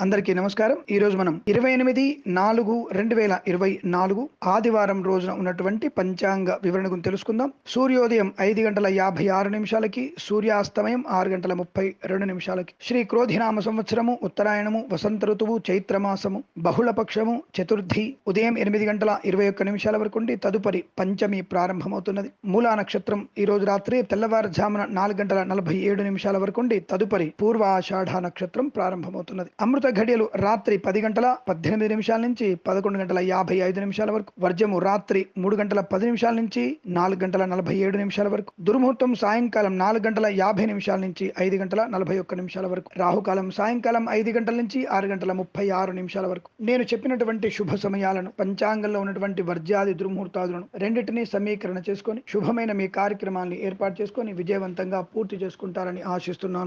అందరికీ నమస్కారం. ఈ రోజు మనం ఇరవై ఎనిమిది నాలుగు రెండు వేల ఇరవై నాలుగు ఆదివారం రోజున ఉన్నటువంటి పంచాంగ వివరణ గురించి తెలుసుకుందాం. సూర్యోదయం ఐదు గంటల యాభై ఆరు నిమిషాలకి సూర్యాస్తమయం ఆరు గంటల ముప్పై రెండు నిమిషాలకి. శ్రీ క్రోధినామ సంవత్సరము ఉత్తరాయణము వసంత ఋతువు చైత్రమాసము బహుళపక్షము చతుర్థి ఉదయం ఎనిమిది గంటల ఇరవై ఒక్క నిమిషాల వరకు ఉండి తదుపరి పంచమి ప్రారంభమవుతున్నది. మూలా నక్షత్రం ఈ రోజు రాత్రి తెల్లవారుజామున నాలుగు గంటల నలభై ఏడు నిమిషాల వరకు ఉండి తదుపరి పూర్వ ఆషాఢ నక్షత్రం ప్రారంభమవుతున్నది. అమృత ఘడియలు రాత్రి పది గంటల పద్దెనిమిది నిమిషాల నుంచి పదకొండు గంటల యాభై ఐదు నిమిషాల వరకు వర్జము రాత్రి మూడు గంటల పది నిమిషాల నుంచి నాలుగు గంటల నలభై ఏడు నిమిషాల వరకు దుర్ముహూర్తం సాయంకాలం నాలుగు గంటల యాభై నిమిషాల నుంచి ఐదు గంటల నలభై ఒక్క నిమిషాల వరకు రాహుకాలం సాయంకాలం ఐదు గంటల నుంచి ఆరు గంటల ముప్పై ఆరు నిమిషాల వరకు. నేను చెప్పినటువంటి శుభ సమయాలను పంచాంగంలో ఉన్నటువంటి వర్జ్యాది దుర్ముహూర్తాదులను రెండింటినీ సమీకరణ చేసుకొని శుభమైన మీ కార్యక్రమాన్ని ఏర్పాటు చేసుకొని విజయవంతంగా పూర్తి చేసుకుంటారని ఆశిస్తున్నాను.